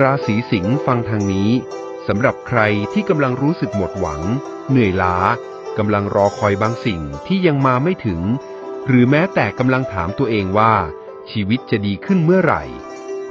ราศีสิงห์ฟังทางนี้สำหรับใครที่กำลังรู้สึกหมดหวัง เหนื่อยล้ากำลังรอคอยบางสิ่งที่ยังมาไม่ถึง หรือแม้แต่กำลังถามตัวเองว่า ชีวิตจะดีขึ้นเมื่อไหร่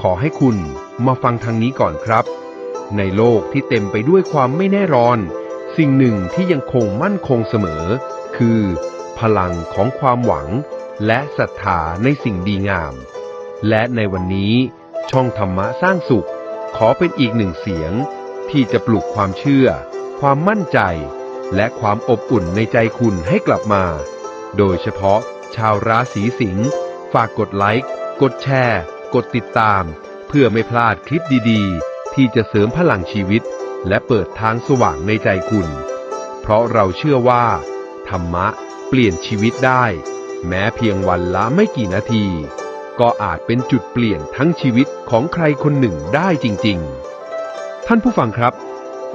ขอให้คุณมาฟังทางนี้ก่อนครับ ในโลกที่เต็มไปด้วยความไม่แน่นอน สิ่งหนึ่งที่ยังคงมั่นคงเสมอ คือ พลังของความหวัง และศรัทธาในสิ่งดีงาม และในวันนี้ช่องธรรมะสร้างสุข ขอเป็นอีกหนึ่งเสียง ที่จะปลุกความเชื่อ ความมั่นใจ และความอบอุ่นในใจคุณให้กลับมา โดยเฉพาะชาวราศีสิงห์ฝากกดไลค์ กดแชร์ กดติดตาม เพื่อไม่พลาดคลิปดีๆ ที่จะเสริมพลังชีวิต และเปิดทางสว่างในใจคุณ เพราะเราเชื่อว่า ธรรมะเปลี่ยนชีวิตได้ แม้เพียงวันละไม่กี่นาที ก็อาจเป็นจุดเปลี่ยนทั้งชีวิตของใครคนหนึ่งได้จริง ๆ ท่านผู้ฟังครับ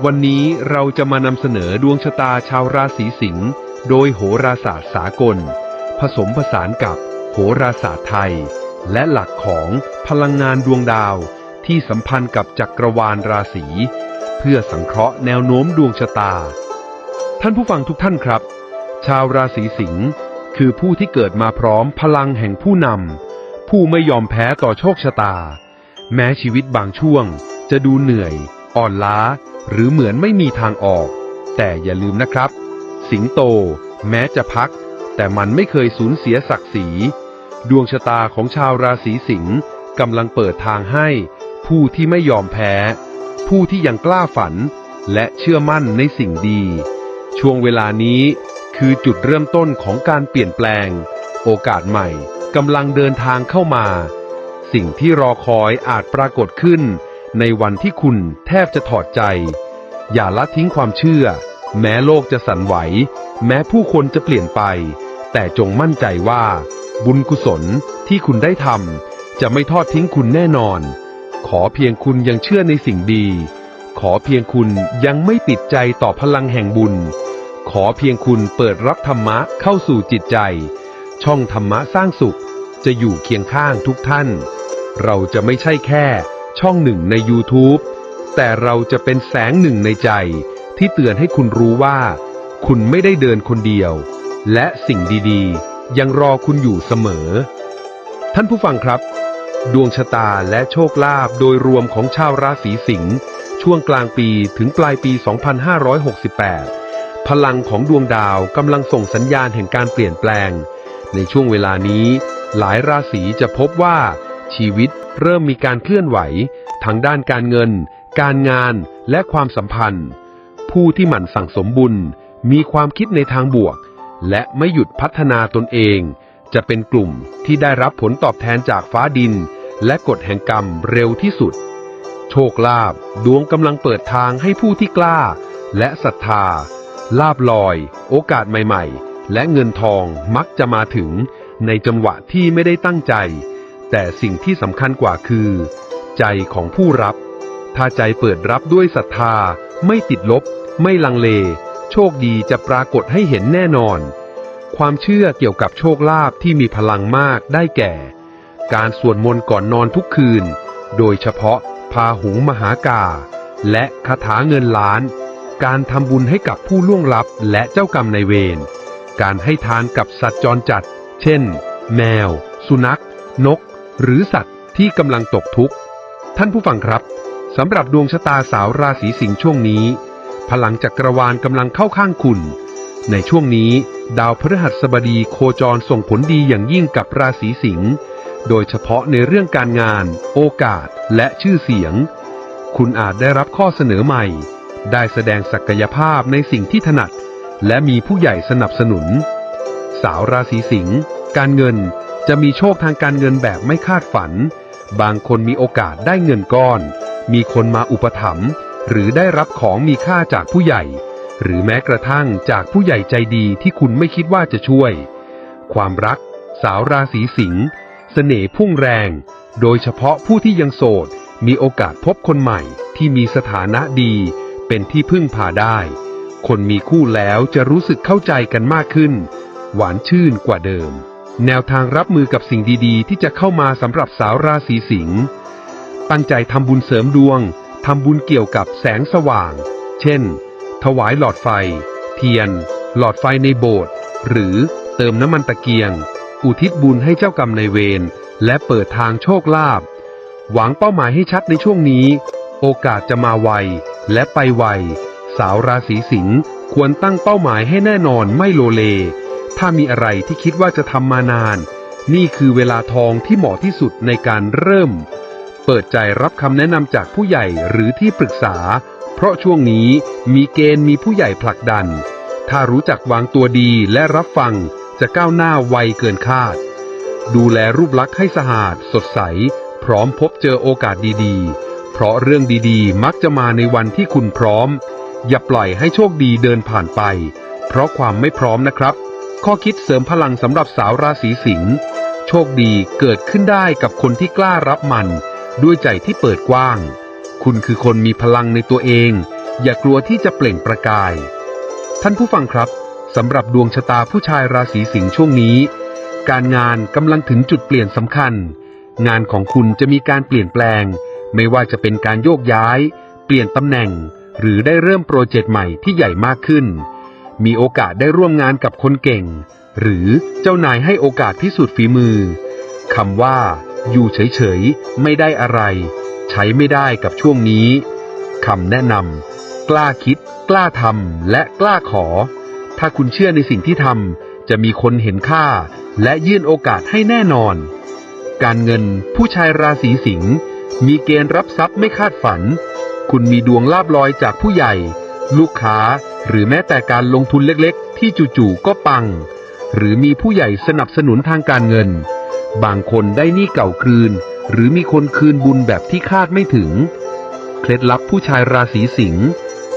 วันนี้เราจะมานำเสนอดวงชะตาชาวราศีสิงห์โดยโหราศาสตร์สากล ผสมผสานกับโหราศาสตร์ไทย และหลักของพลังงานดวงดาว ที่สัมพันธ์กับจักรวาลราศี เพื่อสังเคราะห์แนวโน้มดวงชะตา ท่านผู้ฟังทุกท่านครับ ชาวราศีสิงห์คือผู้ที่เกิดมาพร้อมพลังแห่งผู้นำ ผู้ไม่ยอมแพ้ต่อโชคชะตา แม้ชีวิตบางช่วง จะดูเหนื่อย อ่อนล้า หรือเหมือนไม่มีทางออก แต่อย่าลืมนะครับ สิงโต แม้จะพัก แต่มันไม่เคยสูญเสียศักดิ์ศรี ดวงชะตาของชาวราศีสิงห์กำลังเปิดทางให้ ผู้ที่ไม่ยอมแพ้ ผู้ที่ยังกล้าฝัน และเชื่อมั่นในสิ่งดี ช่วงเวลานี้คือจุดเริ่มต้นของการเปลี่ยนแปลง โอกาสใหม่ กำลังเดินทางเข้ามา สิ่งที่รอคอยอาจปรากฏขึ้น ในวันที่คุณแทบจะถอดใจ อย่าละทิ้งความเชื่อ แม้โลกจะสั่นไหว แม้ผู้คนจะเปลี่ยนไป แต่จงมั่นใจว่า บุญกุศลที่คุณได้ทำจะไม่ทอดทิ้งคุณแน่นอน ขอเพียงคุณยังเชื่อในสิ่งดี ขอเพียงคุณยังไม่ปิดใจต่อพลังแห่งบุญ ขอเพียงคุณเปิดรับธรรมะเข้าสู่จิตใจ ช่องธรรมะสร้างสุข จะอยู่เคียงข้างทุกท่าน เราจะไม่ใช่แค่ช่องหนึ่งใน YouTube แต่เราจะเป็นแสงหนึ่งในใจที่เตือนให้คุณรู้ว่า คุณไม่ได้เดินคนเดียว และสิ่งดีๆ ยังรอคุณอยู่เสมอ ท่านผู้ฟังครับ ดวงชะตาและโชคลาภโดยรวมของชาวราศีสิงห์ช่วงกลางปีถึงปลายปี 2568 พลังของดวงดาวกำลังส่งสัญญาณแห่งการเปลี่ยนแปลง ในช่วงเวลานี้ หลายราศีจะพบว่า ชีวิตเริ่มมีการเคลื่อนไหวทางด้านการเงิน การงานและความสัมพันธ์ ผู้ที่หมั่นสั่งสมบุญ มีความคิดในทางบวก และไม่หยุดพัฒนาตนเอง จะเป็นกลุ่มที่ได้รับผลตอบแทนจากฟ้าดิน และกฎแห่งกรรมเร็วที่สุด โชคลาภดวงกำลังเปิดทางให้ผู้ที่กล้า และศรัทธาลาบลอย โอกาสใหม่ ๆ และเงินทองมักจะมาถึง ในจังหวะที่ไม่ได้ตั้งใจ แต่สิ่งที่สำคัญกว่าคือ ใจของผู้รับ ถ้าใจเปิดรับด้วยศรัทธา ไม่ติดลบ ไม่ลังเล โชคดีจะปรากฏให้เห็นแน่นอน ความเชื่อเกี่ยวกับโชคลาภที่มีพลังมากได้แก่ การสวดมนต์ก่อนนอนทุกคืน โดยเฉพาะพาหุงมหากา และคาถาเงินล้าน การทำบุญให้กับผู้ล่วงลับและเจ้ากรรมนายเวร การให้ทานกับสัตว์จรจัด เช่น แมว สุนัข นก หรือสัตว์ที่กำลังตกทุกข์ ท่านผู้ฟังครับสำหรับดวงชะตาสาวราศีสิงห์ช่วงนี้ พลังจักรวาลกำลังเข้าข้างคุณ ในช่วงนี้ ดาวพฤหัสบดีโคจรส่งผลดีอย่างยิ่งกับราศีสิงห์โดยเฉพาะในเรื่องการงาน โอกาส และชื่อเสียง คุณอาจได้รับข้อเสนอใหม่ ได้แสดงศักยภาพในสิ่งที่ถนัด และมีผู้ใหญ่สนับสนุน สาวราศีสิงห์การเงินจะมีโชคทางการเงินแบบไม่คาดฝัน บางคนมีโอกาสได้เงินก้อน มีคนมาอุปถัมภ์หรือได้รับของมีค่าจากผู้ใหญ่ หรือแม้กระทั่งจากผู้ใหญ่ใจดีที่คุณไม่คิดว่าจะช่วย ความรัก สาวราศีสิงห์เสน่ห์พุ่งแรง โดยเฉพาะผู้ที่ยังโสด มีโอกาสพบคนใหม่ที่มีสถานะดี เป็นที่พึ่งพาได้ คนมีคู่แล้วจะรู้สึกเข้าใจกันมากขึ้น หวานชื่นกว่าเดิม แนวทางรับมือกับสิ่งดีๆ ที่จะเข้ามาสำหรับสาวราศีสิงห์ตั้งใจทำบุญเสริมดวงทำบุญเกี่ยวกับแสงสว่าง เช่น ถวายหลอดไฟ เทียน หลอดไฟในโบสถ์หรือเติมน้ำมันตะเกียง อุทิศบุญให้เจ้ากรรมในเวรและเปิดทางโชคลาภหวังเป้าหมายให้ชัดในช่วงนี้ โอกาสจะมาไวและไปไว สาวราศีสิงห์ควรตั้งเป้าหมายให้แน่นอนไม่โลเล ถ้ามีอะไรที่คิดว่าจะทำมานาน นี่คือเวลาทองที่เหมาะที่สุดในการเริ่ม เปิดใจรับคำแนะนำจากผู้ใหญ่หรือที่ปรึกษา เพราะช่วงนี้มีเกณฑ์มีผู้ใหญ่ผลักดัน ถ้ารู้จักวางตัวดีและรับฟังจะก้าวหน้าไวเกินคาด ดูแลรูปลักษณ์ให้สะอาด สดใส พร้อมพบเจอโอกาสดีๆ เพราะเรื่องดีๆ มักจะมาในวันที่คุณพร้อม อย่าปล่อยให้โชคดีเดินผ่านไป เพราะความไม่พร้อมนะครับ ข้อคิดเสริมพลังสำหรับสาวราศีสิงห์โชคดีเกิดขึ้นได้กับคนที่กล้ารับมัน ด้วยใจที่เปิดกว้าง คุณคือคนมีพลังในตัวเอง อย่ากลัวที่จะเปล่งประกาย ท่านผู้ฟังครับสำหรับดวงชะตาผู้ชายราศีสิงห์ช่วงนี้ การงานกำลังถึงจุดเปลี่ยนสำคัญ งานของคุณจะมีการเปลี่ยนแปลง ไม่ว่าจะเป็นการโยกย้าย เปลี่ยนตำแหน่ง หรือได้เริ่มโปรเจกต์ใหม่ที่ใหญ่มากขึ้น มีโอกาสได้ร่วมงานกับคนเก่ง หรือเจ้านายให้โอกาสพิสูจน์ฝีมือคำว่า อยู่เฉยๆ ไม่ได้อะไร ใช้ไม่ได้กับช่วงนี้คำแนะนำกล้าคิด กล้าทำและกล้าขอ ถ้าคุณเชื่อในสิ่งที่ทำจะมีคนเห็นค่า และยื่นโอกาสให้แน่นอน การเงินผู้ชายราศีสิงห์มีเกณฑ์รับทรัพย์ไม่คาดฝัน คุณมีดวงลาบลอยจากผู้ใหญ่ ลูกค้า หรือแม้แต่การลงทุนเล็กๆ ที่จู่ๆก็ปัง หรือมีผู้ใหญ่สนับสนุนทางการเงิน บางคนได้หนี้เก่าคืน หรือมีคนคืนบุญแบบที่คาดไม่ถึง เคล็ดลับผู้ชายราศีสิงห์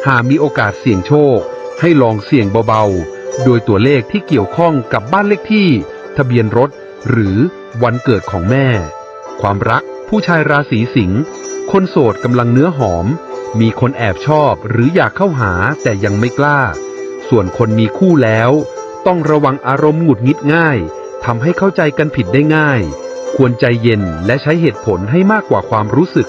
หากมีโอกาสเสี่ยงโชค ให้ลองเสี่ยงเบาๆ โดยตัวเลขที่เกี่ยวข้องกับบ้านเลขที่ ทะเบียนรถ หรือวันเกิดของแม่ ความรักผู้ชายราศีสิงห์คนโสดกำลังเนื้อหอม มีคนแอบชอบหรืออยากเข้าหาแต่ยังไม่กล้า ส่วนคนมีคู่แล้ว ต้องระวังอารมณ์หงุดหงิดง่ายทำให้เข้าใจกันผิดได้ง่าย ควรใจเย็นและใช้เหตุผลให้มากกว่าความรู้สึก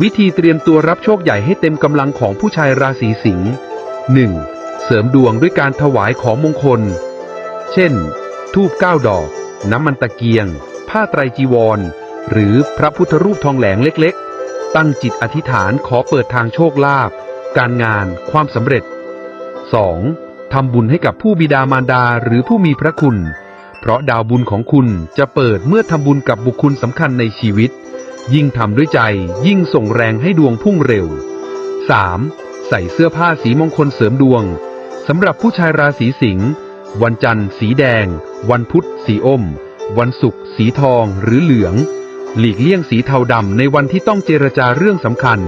วิธีเตรียมตัวรับโชคใหญ่ให้เต็มกำลังของผู้ชายราศีสิงห์ 1. เสริมดวงด้วยการถวายของมงคล เช่น ทูบเก้าดอก น้ำมันตะเกียง ผ้าไตรจีวร หรือพระพุทธรูปทองแหลงเล็ก ตั้งจิตอธิษฐานขอเปิดทางโชคลาภการงาน ความสำเร็จ 2. ทำบุญให้กับผู้บิดามารดาหรือผู้มีพระคุณ เพราะดาวบุญของคุณจะเปิดเมื่อทำบุญกับบุคคลสำคัญในชีวิต ยิ่งทำด้วยใจยิ่งส่งแรงให้ดวงพุ่งเร็ว 3. ใส่เสื้อผ้าสีมงคลเสริมดวงสำหรับผู้ชายราศีสิงห์วันจันทร์สีแดง วันพุธสีอม วันศุกร์สีทองหรือเหลือง หลีกเลี่ยงสีเทาดำในวันที่ต้องเจรจาเรื่องสำคัญ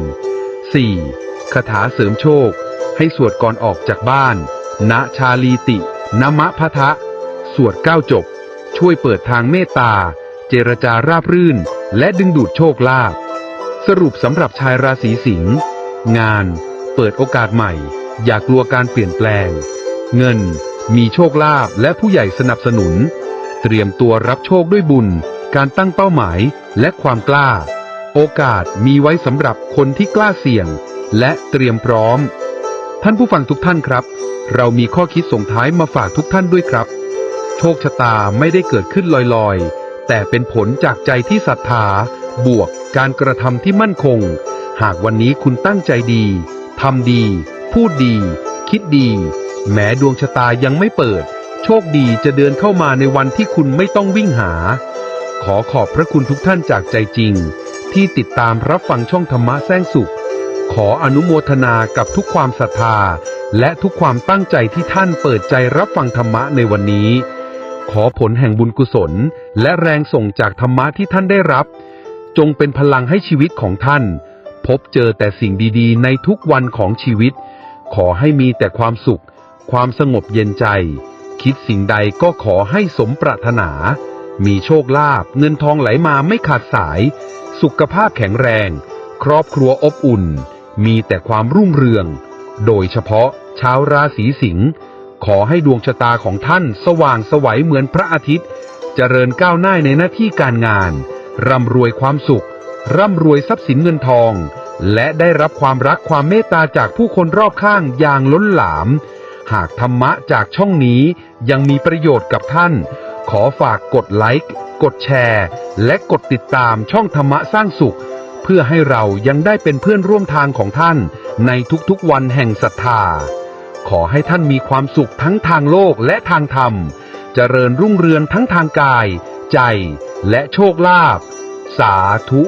4. คาถาเสริมโชค ให้สวดก่อนออกจากบ้าน ณ ชาลีติ นมะพะทะ สวดเก้าจบ ช่วยเปิดทางเมตตา เจรจาราบรื่น และดึงดูดโชคลาภ สรุปสำหรับชายราศีสิงห์ งาน เปิดโอกาสใหม่ อย่ากลัวการเปลี่ยนแปลง เงิน มีโชคลาภและผู้ใหญ่สนับสนุน เตรียมตัวรับโชคด้วยบุญ การตั้งเป้าหมายและความกล้า โอกาสมีไว้สำหรับคนที่กล้าเสี่ยง และเตรียมพร้อม ท่านผู้ฟังทุกท่านครับ เรามีข้อคิดส่งท้ายมาฝากทุกท่านด้วยครับ โชคชะตาไม่ได้เกิดขึ้นลอยๆ แต่เป็นผลจากใจที่ศรัทธา บวกการกระทำที่มั่นคง หากวันนี้คุณตั้งใจดีทำดี พูดดี คิดดี แม้ดวงชะตายังไม่เปิด โชคดีจะเดินเข้ามาในวันที่คุณไม่ต้องวิ่งหา ขอขอบพระคุณทุกท่านจากใจจริง ที่ติดตามรับฟังช่องธรรมะแส้งสุข ขออนุโมทนากับทุกความศรัทธา และทุกความตั้งใจที่ท่านเปิดใจรับฟังธรรมะในวันนี้ ขอผลแห่งบุญกุศล และแรงส่งจากธรรมะที่ท่านได้รับ จงเป็นพลังให้ชีวิตของท่าน พบเจอแต่สิ่งดีๆ ในทุกวันของชีวิต ขอให้มีแต่ความสุข ความสงบเย็นใจ คิดสิ่งใดก็ขอให้สมปรารถนา มีโชคลาภเงินทองไหลมาไม่ขาดสาย สุขภาพแข็งแรง ครอบครัวอบอุ่น มีแต่ความรุ่งเรือง โดยเฉพาะชาวราศีสิงห์ขอให้ดวงชะตาของท่านสว่างไสวัยเหมือนพระอาทิตย์ เจริญก้าวหน้าในหน้าที่การงาน ร่ำรวยความสุข ร่ำรวยทรัพย์สินเงินทอง และได้รับความรักความเมตตาจากผู้คนรอบข้างอย่างล้นหลาม หากธรรมะจากช่องนี้ยังมีประโยชน์กับท่าน ขอฝากกดไลค์ กดแชร์ และกดติดตามช่องธรรมะสร้างสุข เพื่อให้เรายังได้เป็นเพื่อนร่วมทางของท่านในทุกๆวันแห่งศรัทธา ขอให้ท่านมีความสุขทั้งทางโลกและทางธรรม เจริญรุ่งเรืองทั้งทางกาย ใจ และโชคลาภ สาธุ